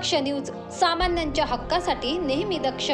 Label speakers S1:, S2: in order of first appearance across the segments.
S1: दक्ष news सामान्यांच्या हक्कासाठी नेहमी दक्ष.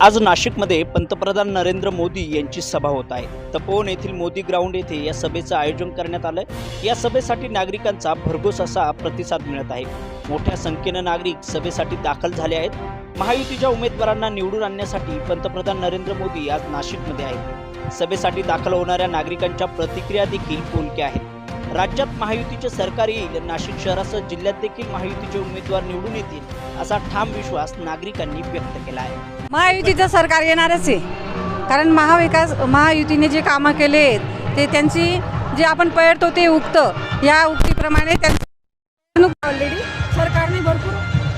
S2: आज नाशिकमध्ये पंतप्रधान नरेंद्र मोदी यांची सभा होत आहे. तपोवन येथील मोदी ग्राउंड येथे या सभेचं आयोजन करण्यात आलं या सभेसाठी नागरिकांचा भरघोस असा प्रतिसाद मिळत आहे. मोठ्या संख्येनं नागरिक सभेसाठी दाखल झाले आहेत. महायुतीच्या उमेदवारांना निवडून आणण्यासाठी पंतप्रधान नरेंद्र मोदी आज नाशिकमध्ये आहेत. सभेसाठी दाखल होणाऱ्या नागरिकांच्या प्रतिक्रिया देखील बोलक्या आहेत. राज्यात महायुतीचे सरकार येईल नाशिक शहरासह जिल्ह्यात देखील महायुतीचे उमेदवार निवडून येतील असा ठाम विश्वास नागरिकांनी व्यक्त केला आहे.
S3: महायुतीचं सरकार येणारच आहे. कारण महाविकास महायुतीने जे कामं केले आहेत ते त्यांची जे आपण पळतो ते उगतं. या उक्तीप्रमाणे त्यांनी ऑलरेडी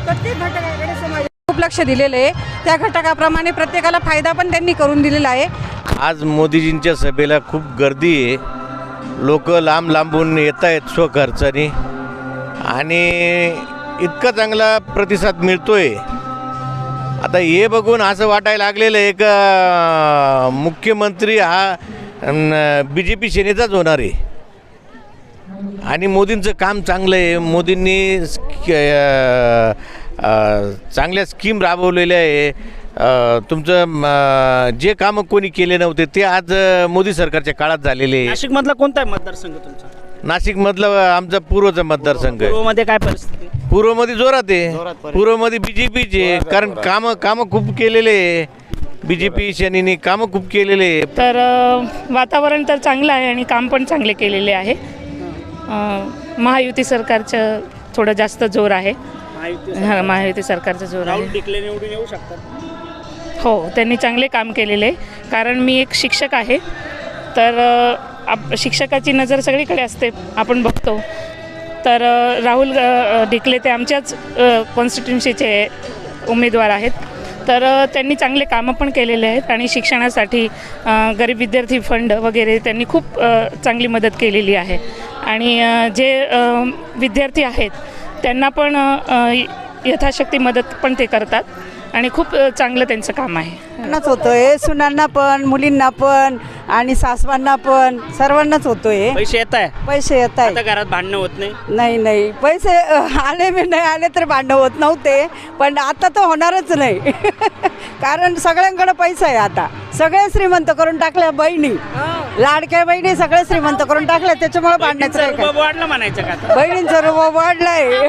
S3: प्रत्येक घटकाकडे समाज खूप लक्ष दिलेलं आहे. त्या घटकाप्रमाणे प्रत्येकाला फायदा पण त्यांनी करून दिलेला आहे.
S4: आज मोदीजींच्या सभेला खूप गर्दी आहे. लोक लांब लांबून येत आहेत स्वखर्चाने. आणि इतका चांगला प्रतिसाद मिळतोय. आता हे बघून असं वाटायला लागलेलं आहे का मुख्यमंत्री हा बी जे पी सेनेचाच होणार आहे. आणि मोदींचं काम चांगलं आहे. मोदींनी चांगल्या स्कीम राबवलेल्या आहे. अ, तुमचं जे कामं कोणी केले नव्हते ते आज मोदी सरकारच्या काळात झालेले आहे.
S2: नाशिक मधला कोणता आहे मतदारसंघ तुमचा?
S4: नाशिकमधलं आमचा पूर्वचा मतदारसंघ आहे.
S2: पूर्वमध्ये काय परिस्थिती?
S4: पूर्वमध्ये जोरात आहे. पूर्वमध्ये बी जे पीचे कारण कामं कामं खूप केलेले आहे. बी जे पी सेनेने कामं खूप केलेले आहे.
S5: तर अ, वातावरण तर चांगलं आहे आणि काम पण चांगले केलेले आहे. अ, महायुती सरकारचं थोडं जास्त जोर आहे. हा, महायुती सरकारचं जोर
S2: राहुल
S5: आहे
S2: टिकले निवडून येऊ शकतात.
S5: हो त्यांनी चांगले काम केलेले आहे. कारण मी एक शिक्षक आहे. तर अ, आप शिक्षकाची नजर सगळीकडे असते. आपण बघतो. तर अ, राहुल अ, डिकले ते आमच्याच कॉन्स्टिट्युन्सीचे उमेदवार आहेत. तर अ, त्यांनी चांगले कामं पण केलेले आहेत. आणि शिक्षणासाठी अ, गरीब विद्यार्थी फंड वगैरे त्यांनी खूप अ, चांगली मदत केलेली आहे. आणि अ, जे अ, विद्यार्थी आहेत त्यांना पण यथाशक्ती मदत पण ते करतात आणि खूप चांगलं त्यांचं काम आहे.
S3: होतं. आहे सुनांना पण मुलींना पण आणि सासवांना पण सर्वांनाच होतोय.
S2: पैसे येत आहे?
S3: पैसे येत
S2: आता घरात भांडणं होत नाही?
S3: नाही नाही. पैसे आले मी नाही आले तर भांडण होत नव्हते. पण आता तर होणारच नाही. कारण सगळ्यांकडे पैसा आहे आता. सगळे श्रीमंत करून टाकल्या बहिणी. लाडक्या बहिणी सगळे श्रीमंत करून टाकल्या त्याच्यामुळे भांडण्याचं
S2: बहिणींचा
S3: नाही काय.
S2: रुबाब वाढला म्हणायचं का आता?
S3: बहिणींचा रुबाब वाढलाय.